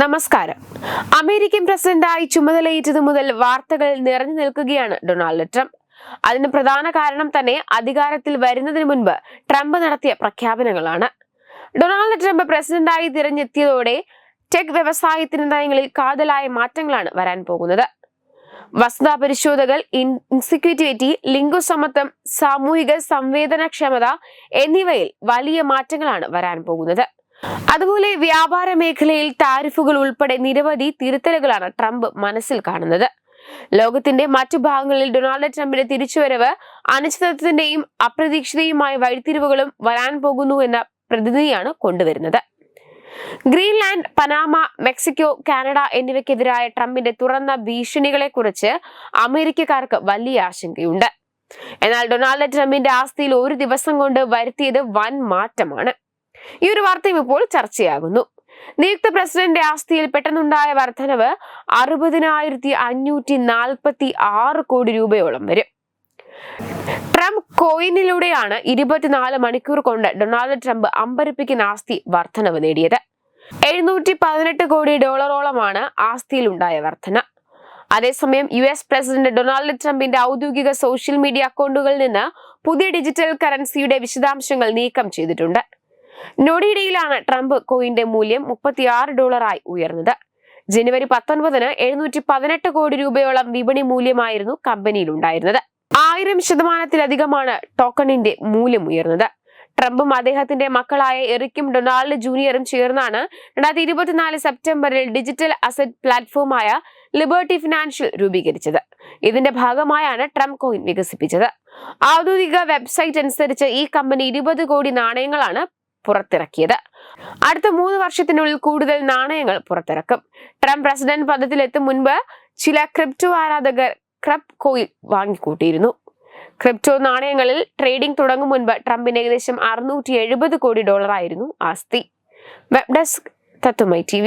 നമസ്കാരം. അമേരിക്കൻ പ്രസിഡന്റായി ചുമതലയേറ്റതു മുതൽ വാർത്തകൾ നിറഞ്ഞു നിൽക്കുകയാണ് ഡൊണാൾഡ് ട്രംപ്. അതിന് പ്രധാന കാരണം തന്നെ അധികാരത്തിൽ വരുന്നതിന് മുൻപ് ട്രംപ് നടത്തിയ പ്രഖ്യാപനങ്ങളാണ്. ഡൊണാൾഡ് ട്രംപ് പ്രസിഡന്റായി തിരഞ്ഞെത്തിയതോടെ ടെക് വ്യവസായത്തിന് നയങ്ങളിൽ കാതലായ മാറ്റങ്ങളാണ് വരാൻ പോകുന്നത്. വസ്തുതാ പരിശോധകൾ ഇൻസിക്യൂറ്റിവിറ്റി ലിംഗസമത്വം സാമൂഹിക സംവേദനക്ഷമത എന്നിവയിൽ വലിയ മാറ്റങ്ങളാണ് വരാൻ പോകുന്നത്. അതുപോലെ വ്യാപാര മേഖലയിൽ താരിഫുകൾ ഉൾപ്പെടെ നിരവധി തിരുത്തലുകളാണ് ട്രംപ് മനസ്സിൽ കാണുന്നത്. ലോകത്തിന്റെ മറ്റു ഭാഗങ്ങളിൽ ഡൊണാൾഡ് ട്രംപിന്റെ തിരിച്ചുവരവ് അനിശ്ചിതത്വത്തിന്റെയും അപ്രതീക്ഷിതയുമായ വഴിത്തിരിവുകളും വരാൻ പോകുന്നു എന്ന പ്രതിനിധിയാണ് കൊണ്ടുവരുന്നത്. ഗ്രീൻലാൻഡ് പനാമ മെക്സിക്കോ കാനഡ എന്നിവയ്ക്കെതിരായ ട്രംപിന്റെ തുറന്ന ഭീഷണികളെ കുറിച്ച് അമേരിക്കക്കാർക്ക് വലിയ ആശങ്കയുണ്ട്. എന്നാൽ ഡൊണാൾഡ് ട്രംപിന്റെ ആസ്തിയിൽ ഒരു ദിവസം കൊണ്ട് വരുത്തിയത് വൻ മാറ്റമാണ്. ഈ ഒരു വാർത്തയും ഇപ്പോൾ ചർച്ചയാകുന്നു. നിയുക്ത പ്രസിഡന്റ് ആസ്തിയിൽ പെട്ടെന്നുണ്ടായ വർധനവ് അറുപതിനായിരത്തി അഞ്ഞൂറ്റി നാൽപ്പത്തി ആറ് കോടി രൂപയോളം വരും. ട്രംപ് കോയിനിലൂടെയാണ് ഇരുപത്തിനാല് മണിക്കൂർ കൊണ്ട് ഡൊണാൾഡ് ട്രംപ് അമ്പരിപ്പിക്കുന്ന ആസ്തി വർധനവ് നേടിയത്. എഴുന്നൂറ്റി പതിനെട്ട് കോടി ഡോളറോളമാണ് ആസ്തിയിൽ ഉണ്ടായ വർധന. അതേസമയം യു എസ് പ്രസിഡന്റ് ഡൊണാൾഡ് ട്രംപിന്റെ ഔദ്യോഗിക സോഷ്യൽ മീഡിയ അക്കൗണ്ടുകളിൽ നിന്ന് പുതിയ ഡിജിറ്റൽ കറൻസിയുടെ വിശദാംശങ്ങൾ നീക്കം ചെയ്തിട്ടുണ്ട്. നൊടിയിടയിലാണ് ട്രംപ് കോയിന്റെ മൂല്യം മുപ്പത്തിയാറ് ഡോളറായി ഉയർന്നത്. ജനുവരി പത്തൊൻപതിന് എഴുന്നൂറ്റി പതിനെട്ട് കോടി രൂപയോളം വിപണി മൂല്യമായിരുന്നു കമ്പനിയിലുണ്ടായിരുന്നത്. ആയിരം ശതമാനത്തിലധികമാണ് ടോക്കണിന്റെ മൂല്യം ഉയർന്നത്. ട്രംപും അദ്ദേഹത്തിന്റെ മക്കളായ എറിക്കും ഡൊണാൾഡ് ജൂനിയറും ചേർന്നാണ് രണ്ടായിരത്തി ഇരുപത്തിനാല് സെപ്റ്റംബറിൽ ഡിജിറ്റൽ അസറ്റ് പ്ലാറ്റ്ഫോമായ ലിബർട്ടി ഫിനാൻഷ്യൽ രൂപീകരിച്ചത്. ഇതിന്റെ ഭാഗമായാണ് ട്രംപ് കോയിൻ വികസിപ്പിച്ചത്. ഔദ്യോഗിക വെബ്സൈറ്റ് അനുസരിച്ച് ഈ കമ്പനി ഇരുപത് കോടി നാണയങ്ങളാണ് പുറത്തിറക്കിയത്. അടുത്ത മൂന്ന് വർഷത്തിനുള്ളിൽ കൂടുതൽ നാണയങ്ങൾ പുറത്തിറക്കും. ട്രംപ് പ്രസിഡന്റ് പദത്തിലെത്തും മുൻപ് ചില ക്രിപ്റ്റോ ആരാധകർ ക്രബ് കോയിൽ വാങ്ങിക്കൂട്ടിയിരുന്നു. ക്രിപ്റ്റോ നാണയങ്ങളിൽ ട്രേഡിംഗ് തുടങ്ങും മുൻപ് ട്രംപിന് ഏകദേശം അറുന്നൂറ്റി എഴുപത് കോടി ഡോളറായിരുന്നു ആസ്തി. വെബ് ഡെസ്ക് തത്തുമൈ ടി